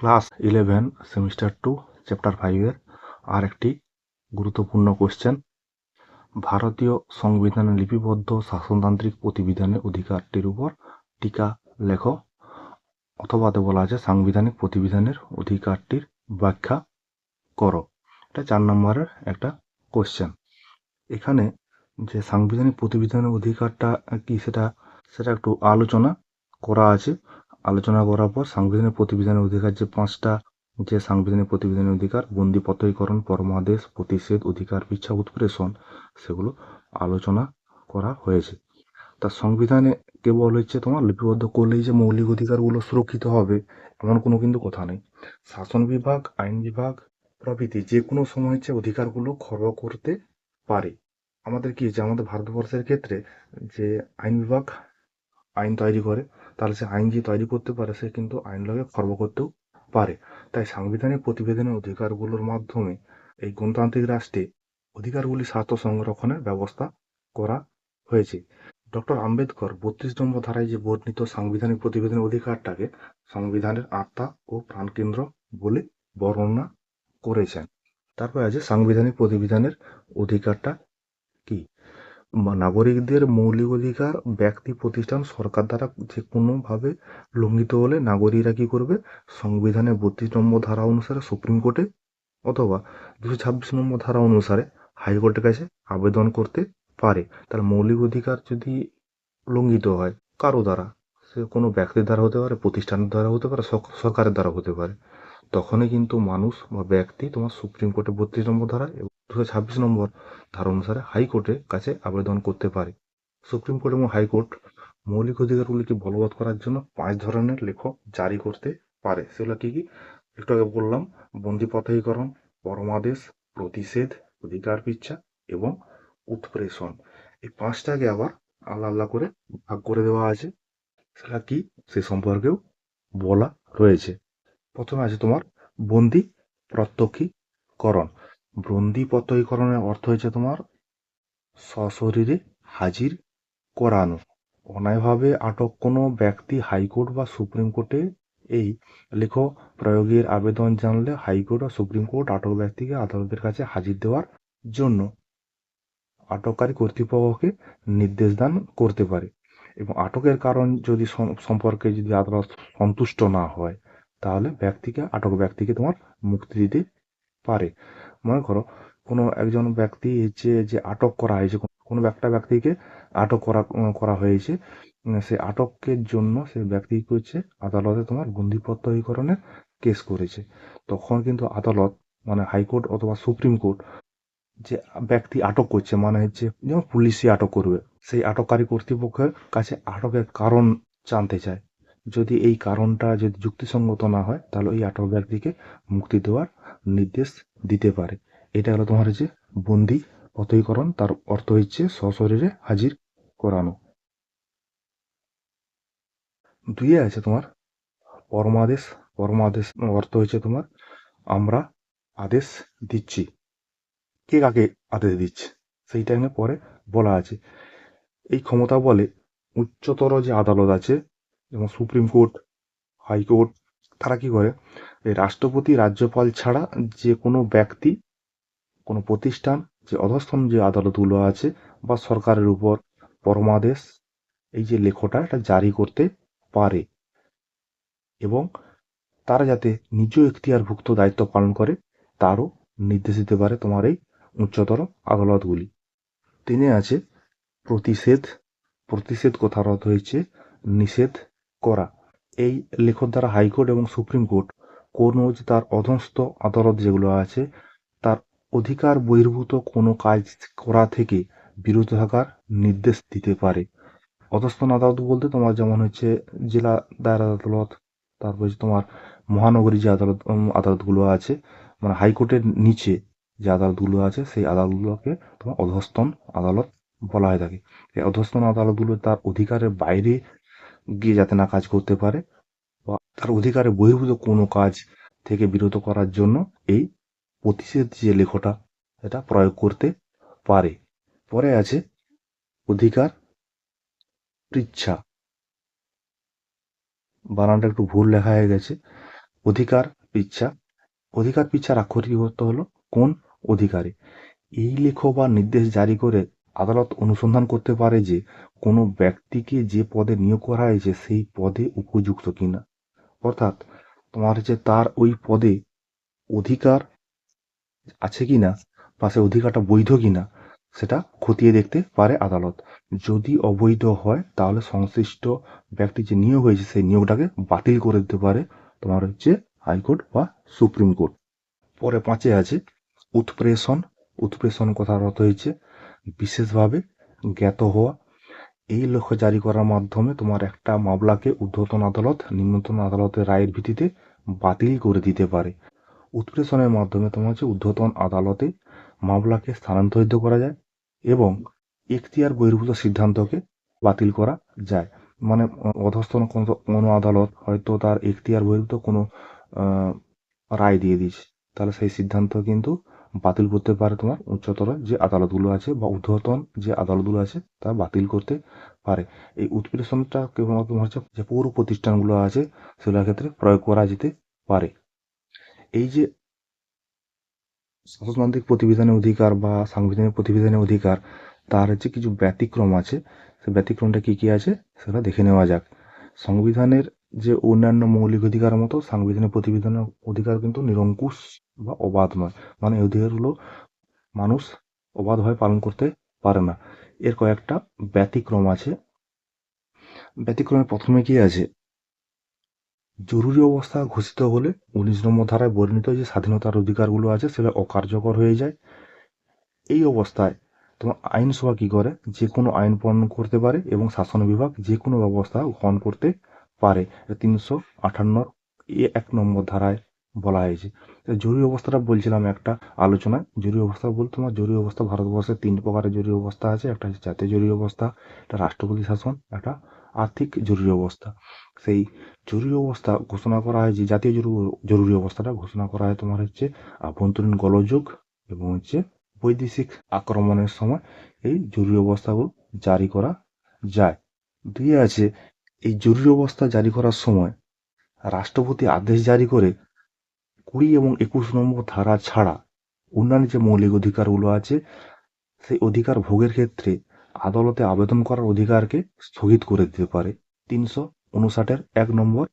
Class eleven, semester two, chapter ফাইভের আর একটি গুরুত্বপূর্ণ কোশ্চেন। ভারতীয় সংবিধানে লিপিবদ্ধ শাসনতান্ত্রিক প্রতিবিধানের অধিকারটির উপর টিকা লেখো অথবাতে বলা আছে সাংবিধানিক প্রতিবিধানের অধিকারটির ব্যাখ্যা করো। এটা চার নম্বরের একটা কোশ্চেন। এখানে যে সাংবিধানিক প্রতিবিধানের অধিকারটা কি সেটা সেটা একটু আলোচনা করা আছে। আলোচনা করার পর সাংবিধানিক প্রতিবিধানের অধিকার যে পাঁচটা, যে সাংবিধানিক প্রতিবিধানের অধিকার বন্দি পত্রীকরণ পরমাদেশ প্রতিষেধ, অধিকার পিছা উৎপ্রেষণ, সেগুলো আলোচনা করা হয়েছে। তা সংবিধানে কেবল হচ্ছে তোমার? লিপিবদ্ধ করলেই যে মৌলিক অধিকারগুলো সুরক্ষিত হবে, এমন কোনো কিন্তু কথা নেই। শাসন বিভাগ, আইন বিভাগ, প্রভৃতি যে কোনো সময় হচ্ছে অধিকারগুলো খর্ব করতে পারে। আমাদের কি যে আমাদের ভারতবর্ষের ক্ষেত্রে যে আইন বিভাগ আইন তৈরি করে তাহলে সে আইন যে তৈরি করতে পারে, সে কিন্তু আইনগুলোকে খর্ব করতেও পারে। তাই সাংবিধানিক প্রতিবেদনের অধিকারগুলোর মাধ্যমে এই গণতান্ত্রিক রাষ্ট্রে অধিকারগুলি স্বার্থ সংরক্ষণের ব্যবস্থা করা হয়েছে। ডক্টর আম্বেদকর বত্রিশ নম্বর ধারায় যে বর্ণিত সাংবিধানিক প্রতিবেদনের অধিকারটাকে সংবিধানের আত্মা ও প্রাণকেন্দ্র বলে বর্ণনা করেছেন। তারপর আছে সাংবিধানিক প্রতিবিধানের অধিকারটা নাগরিকদের মৌলিক অধিকার, ব্যক্তি, প্রতিষ্ঠান, সরকার দ্বারা যে কোনোভাবে লঙ্ঘিত হলে নাগরিকরা কি করবে? সংবিধানের বত্রিশ নম্বর ধারা অনুসারে, সুপ্রিম কোর্টে অথবা দুশো ছাব্বিশ নম্বর ধারা অনুসারে হাইকোর্টের কাছে আবেদন করতে পারে। তার মৌলিক অধিকার যদি লঙ্ঘিত হয়, কারও দ্বারা? সে কোনো ব্যক্তির দ্বারা হতে পারে, প্রতিষ্ঠানের দ্বারা হতে পারে সরকারের দ্বারা হতে পারে। তখনই কিন্তু মানুষ বা ব্যক্তি তোমার সুপ্রিম কোর্টে বত্রিশ নম্বর ধারা এবং দুশো ছাব্বিশ নম্বর ধারা অনুসারে হাইকোর্টের কাছে আবেদন করতে পারে। সুপ্রিম কোর্ট এবং হাইকোর্ট মৌলিক অধিকারগুলিকে বলবৎ করার জন্য পাঁচ ধরনের লেখক জারি করতে পারে? সেগুলো কী কী? একটু আগে বললাম, বন্দি পথীকরণ পরমাদেশ, প্রতিষেধ, অধিকার পিচ্ছা এবং উৎপ্রেষণ। এই পাঁচটাকে আবার আলাদা আলাদা করে ভাগ করে দেওয়া আছে। সেটা কি? সে সম্পর্কেও বলা রয়েছে। প্রথমে আছে তোমার বন্দি প্রত্যক্ষীকরণ। বন্দি প্রত্যক্ষীকরণের অর্থ হয়েছে তোমার সশরীরে হাজির করানো। অন্যায়ভাবে আটক কোনো ব্যক্তি হাইকোর্ট বা সুপ্রিম কোর্টে এই লেখ প্রয়োগের আবেদন জানলে হাইকোর্ট বা সুপ্রিম কোর্ট আটক ব্যক্তিকে আদালতের কাছে হাজির দেওয়ার জন্য আটককারী কর্তৃপক্ষকে নির্দেশ দান করতে পারে এবং আটকের কারণ যদি সম্পর্কে যদি আদালত সন্তুষ্ট না হয় তাহলে ব্যক্তিকে, আটক ব্যক্তিকে তোমার মুক্তি দিতে পারে। মনে করো, কোনো একজন ব্যক্তি যে যে আটক করা হয়েছে, কোনো একটা ব্যক্তিকে আটক করা করা হয়েছে, সে আটকের জন্য সে ব্যক্তি করছে, আদালতে তোমার বন্দিপত্রীকরণের কেস করেছে। তখন কিন্তু আদালত মানে হাইকোর্ট অথবা সুপ্রিম কোর্ট যে ব্যক্তি আটক করছে মানে হচ্ছে যেমন পুলিশই আটক করবে, সেই আটককারী কর্তৃপক্ষের কাছে আটকের কারণ জানতে চায়। যদি এই কারণটা যদি যুক্তিসঙ্গত না হয়, তাহলে ওই আটক ব্যক্তিকে মুক্তি দেওয়ার নির্দেশ দিতে পারে। এটা হলো তোমার হচ্ছে বন্দি পথীকরণ, তার অর্থ হচ্ছে সশরীরে হাজির করানো। দুইয়ে আছে তোমার পরমাদেশ। পরমাদেশ অর্থ হচ্ছে তোমার আমরা আদেশ দিচ্ছি। কে কাকে আদেশ দিচ্ছে? সেই টাইমে পরে বলা আছে। এই ক্ষমতা বলে উচ্চতর যে আদালত আছে যেমন সুপ্রিম কোর্ট হাইকোর্ট তারা কি করে? রাষ্ট্রপতি রাজ্যপাল ছাড়া যে কোনো ব্যক্তি, কোনো প্রতিষ্ঠান, যে অধস্থন যে আদালতগুলো আছে বা সরকারের উপর পরমাদেশ, এই যে লেখটা, এটা জারি করতে পারে। এবং তারা যাতে নিজ এখতিয়ারভুক্ত দায়িত্ব পালন করে, তারও নির্দেশ দিতে পারে তোমার এই উচ্চতর আদালতগুলি। তিনি আছে প্রতিষেধ প্রতিষেধ কথার হচ্ছে নিষেধ করা। এই লেখক দ্বারা হাইকোর্ট এবং সুপ্রিম কোর্ট কোনো যে তার অধস্থ আদালত যেগুলো আছে, তার অধিকার বহির্ভূত কোনো কাজ করা থেকে বিরত থাকার নির্দেশ দিতে পারে। অধস্থন আদালত বলতে তোমার যেমন হচ্ছে জেলা দায়রা আদালত, তারপর হচ্ছে তোমার মহানগরী যে আদালত আদালতগুলো আছে মানে হাইকোর্টের নিচে যে আদালতগুলো আছে, সেই আদালতগুলোকে তোমার অধস্তন আদালত বলা হয়ে থাকে। এই অধস্তন আদালতগুলো তার অধিকারের বাইরে গিয়ে যাতে না কাজ করতে পারে। বা তার অধিকারে বহির্ভূত কোনো কাজ থেকে বিরত করার জন্য এই প্রতিষেধ যে লেখটা এটা প্রয়োগ করতে পারে। পরে আছে অধিকার পৃচ্ছা। বানানটা একটু ভুল লেখা হয়ে গেছে। অধিকার পিচ্ছা। অধিকার পিচ্ছার আক্ষরিক অর্থ হলো কোন অধিকারে? এই লেখ বা নির্দেশ জারি করে আদালত অনুসন্ধান করতে পারে যে কোনো ব্যক্তিকে যে পদে নিয়োগ করা হয়েছে সেই পদে উপযুক্ত কিনা? অর্থাৎ তোমার হচ্ছে তার ওই পদে অধিকার আছে কিনা বা সে অধিকারটা বৈধ কিনা সেটা খতিয়ে দেখতে পারে আদালত। যদি অবৈধ হয়, তাহলে সংশ্লিষ্ট ব্যক্তি যে নিয়োগ হয়েছে সেই নিয়োগটাকে বাতিল করে দিতে পারে তোমার হচ্ছে হাইকোর্ট বা সুপ্রিম কোর্ট। পরে পাঁচে আছে, উৎপ্রেষণ। উৎপ্রেষণ কথার অর্থ হয়েছে, বিশেষভাবে জ্ঞাত হওয়া। এই লক্ষ্য জারি করার মাধ্যমে তোমার একটা মামলাকে ঊর্ধ্বতন আদালত, নিম্নতন আদালতের রায়ের ভিত্তিতে বাতিল করে দিতে পারে। উৎপ্রেষণের মাধ্যমে তোমার হচ্ছে ঊর্ধ্বতন আদালতে মামলাকে স্থানান্তরিত করা যায় এবং এখতিয়ার বহির্ভূত সিদ্ধান্তকে বাতিল করা যায়। মানে অধস্তন কোনো আদালত হয়তো তার এখতিয়ার বহির্ভূত কোনো রায় দিয়ে দিয়েছে। তাহলে সেই সিদ্ধান্ত কিন্তু বাতিল করতে পারে তোমার উচ্চতর যে আদালতগুলো আছে বা ঊর্ধ্বতন যে আদালতগুলো আছে তা বাতিল করতে পারে। এই উৎপ্রেষণটা কেবলমাত্র হচ্ছে যে পৌর প্রতিষ্ঠানগুলো আছে সেগুলোর ক্ষেত্রে প্রয়োগ করা যেতে পারে। এই যে শাসনতান্ত্রিক প্রতিবিধানের অধিকার বা সাংবিধানিক প্রতিবিধানের অধিকার, তার হচ্ছে কিছু ব্যতিক্রম আছে সেই ব্যতিক্রমটা কি কি আছে সেটা দেখে নেওয়া যাক। সংবিধানের যে অন্যান্য মৌলিক অধিকার মতো সাংবিধানিক প্রতিবিধানের অধিকার কিন্তু নিরঙ্কুশ বা অবাধ নয়। মানে এই অধিকারগুলো মানুষ অবাধভাবে পালন করতে পারে না। এর কয়েকটা ব্যতিক্রম আছে। ব্যতিক্রমে প্রথমে কি আছে? জরুরি অবস্থা ঘোষিত হলে উনিশ নম্বর ধারায় বর্ণিত যে স্বাধীনতার অধিকারগুলো আছে সেটা অকার্যকর হয়ে যায়। এই অবস্থায় তোমার আইনসভা কি করে? যে কোনো আইন প্রণয়ন করতে পারে এবং শাসন বিভাগ যে কোনো ব্যবস্থা গ্রহণ করতে পারে। তিনশো আটান্নর এ এক নম্বর ধারায় বলা হয়েছে। জরুরি অবস্থাটা বলছিলাম একটা আলোচনায়। জরুরি অবস্থা বলতে তোমার জরুরি অবস্থা ভারতবর্ষে তিন প্রকারের জরুরি অবস্থা আছে। একটা হচ্ছে জাতীয় জরুরি অবস্থা, একটা রাষ্ট্রপতি শাসন, একটা আর্থিক জরুরি অবস্থা। সেই জরুরি অবস্থা ঘোষণা করা হয় যে জাতীয় জরু- জরুরি অবস্থাটা ঘোষণা করা হয় তোমার হচ্ছে আভ্যন্তরীণ গোলযোগ এবং হচ্ছে বৈদেশিক আক্রমণের সময় এই জরুরি অবস্থাগুলো জারি করা যায়। দুই আছে এই জরুরি অবস্থা জারি করার সময় রাষ্ট্রপতি আদেশ জারি করে কুড়ি এবং একুশ নম্বর ধারা ছাড়া অন্যান্য যে মৌলিক অধিকারগুলো আছে, সেই অধিকার ভোগের ক্ষেত্রে আদালতে আবেদন করার অধিকারকে স্থগিত করে দিতে পারে তিনশো উনষাটের এক নম্বর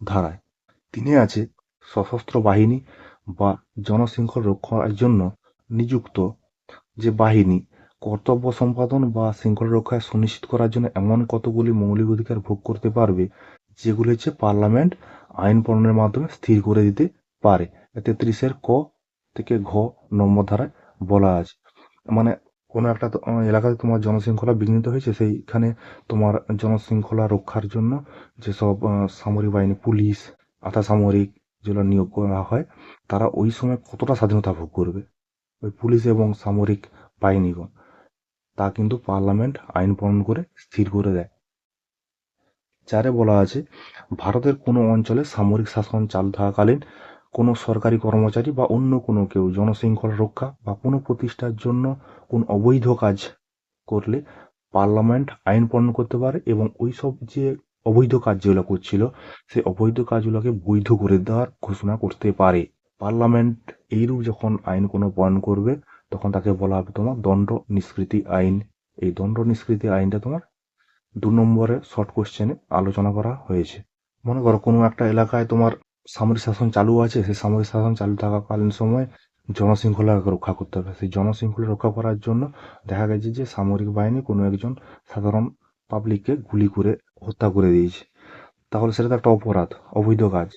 ধারায়। তিনে আছে সশস্ত্র বাহিনী বা জনশৃঙ্খল রক্ষার জন্য নিযুক্ত যে বাহিনী কর্তব্য সম্পাদন বা শৃঙ্খলা রক্ষায় সুনিশ্চিত করার জন্য এমন কতগুলি মৌলিক অধিকার ভোগ করতে পারবে, যেগুলি হচ্ছে পার্লামেন্ট আইন প্রণয়নের মাধ্যমে স্থির করে দিতে পারে। তেত্রিশের ক থেকে ঘ নম্বর ধারায় বলা আছে। মানে কোনো একটা এলাকাতে তোমার জনশৃঙ্খলা বিঘ্নিত হয়েছে, সেইখানে তোমার জনশৃঙ্খলা রক্ষার জন্য যেসব সামরিক বাহিনী, পুলিশ, আধা সামরিক যেগুলো নিয়োগ করা হয়, তারা ওই সময় কতটা স্বাধীনতা ভোগ করবে? ওই পুলিশ এবং সামরিক বাহিনীগণ। তা কিন্তু পার্লামেন্ট আইন প্রণয়ন করে স্থির করে দেয়। চারে বলা আছে, ভারতের কোনো অঞ্চলে সামরিক শাসন চালু থাকাকালীন কোনো সরকারি কর্মচারী বা অন্য কোনো কেউ জনশৃঙ্খলা রক্ষা বা কোনো প্রতিষ্ঠার জন্য কোন অবৈধ কাজ করলে পার্লামেন্ট আইন প্রণয়ন করতে পারে এবং ওই সব যে অবৈধ কাজ যেগুলো করছিল, সেই অবৈধ কাজগুলোকে বৈধ করে দেওয়ার ঘোষণা করতে পারে। পার্লামেন্ট এইরূপ যখন আইন কোনো প্রণয়ন করবে তখন তাকে বলা হবে তোমার দণ্ড নিষ্কৃতি আইন। এই দণ্ড নিষ্কৃতি আইনটা তোমার দু নম্বরে শর্ট কোশ্চেনে আলোচনা করা হয়েছে। মনে করো কোনো একটা এলাকায় তোমার সামরিক শাসন চালু আছে, সেই সামরিক শাসন চালু থাকাকালীন সময় জনশৃঙ্খলা রক্ষা করতে হবে। সেই জনশৃঙ্খলা রক্ষা করার জন্য দেখা গেছে যে সামরিক বাহিনী কোনো একজন সাধারণ পাবলিককে গুলি করে হত্যা করে দিয়েছে। তাহলে সেটা তো একটা অপরাধ, অবৈধ কাজ।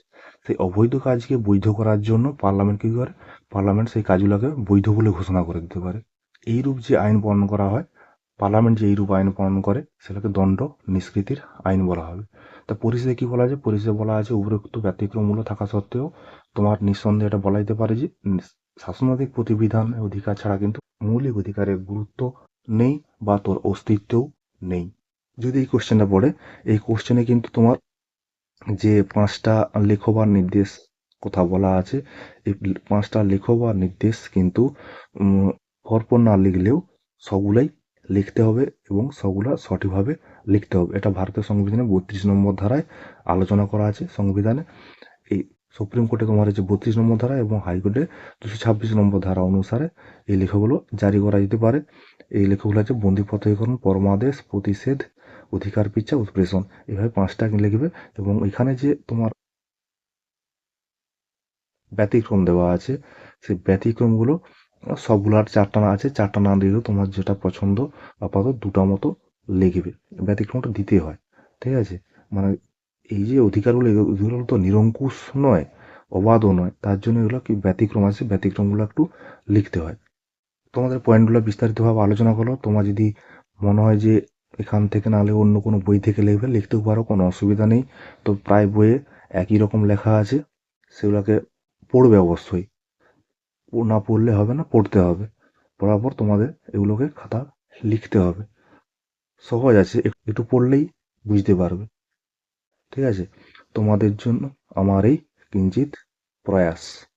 সেই অবৈধ কাজকে বৈধ করার জন্য পার্লামেন্ট কী করে? পার্লামেন্ট সেই কাজগুলোকে বৈধ বলে ঘোষণা করে দিতে পারে। এইরূপ যে আইন প্রণয়ন করা হয়, পার্লামেন্ট যে এইরূপ আইন প্রণয়ন করে, সেটাকে দণ্ড, নিষ্কৃতির আইন বলা হবে। তা পরিশেষে কি বলা আছে? পরিশেষে বলা আছে, উপরোক্ত ব্যতিক্রমগুলো থাকা সত্ত্বেও তোমার নিঃসন্দেহে এটা বলা যেতে পারে যে শাসনাধিক প্রতিবিধান অধিকার ছাড়া কিন্তু মৌলিক অধিকারের গুরুত্ব নেই বা তোর অস্তিত্বও নেই। যদি এই কোশ্চেনটা পড়ে, এই কোশ্চেনে কিন্তু তোমার যে পাঁচটা লেখ বা নির্দেশ কথা বলা আছে, এই পাঁচটা লেখ বা নির্দেশ কিন্তু পরপর না লিখলেও সবগুলাই লিখতে হবে এবং সবগুলা সঠিকভাবে লিখতে হবে। এটা ভারতের সংবিধানে বত্রিশ নম্বর ধারায় আলোচনা করা আছে সংবিধানে। এই সুপ্রিম কোর্টে তোমার হচ্ছে বত্রিশ নম্বর ধারা এবং হাইকোর্টে দুশো ছাব্বিশ নম্বর ধারা অনুসারে এই লেখাগুলো জারি করা যেতে পারে। এই লেখাগুলো হচ্ছে বন্দি প্রত্যয়ীকরণ পরমাদেশ, প্রতিষেধ অধিকার পিচ্ছা উৎপ্রেষণ, এভাবে পাঁচটা লিখবে এবং এখানে যে তোমার ব্যতিক্রম দেওয়া আছে, সেই ব্যতিক্রমগুলো সবগুলো আর চারটা না আছে চারটা না দিলেও তোমার যেটা পছন্দ আপাতত দুটা মতো লিখবে। ব্যতিক্রমটা দিতে হয়, ঠিক আছে? মানে এই যে অধিকারগুলো এগুলো তো নিরঙ্কুশ নয়, অবাধও নয়, তার জন্য এগুলো কি ব্যতিক্রম আছে, ব্যতিক্রমগুলো একটু লিখতে হয়। তোমাদের পয়েন্টগুলো বিস্তারিতভাবে আলোচনা করো, তোমার যদি মনে হয় যে এখান থেকে নাহলে অন্য কোনো বই থেকে লিখবে, লিখতেও পারো, কোনো অসুবিধা নেই। তো প্রায় বইয়ে একই রকম লেখা আছে, সেগুলোকে পড়বে অবশ্যই। না পড়লে হবে না, পড়তে হবে। পড়ার পর তোমাদের এগুলোকে খাতা লিখতে হবে। সহজ আছে এক- একটু পড়লেই বুঝতে পারবে। ঠিক আছে? তোমাদের জন্য আমার এই কিঞ্চিত প্রয়াস।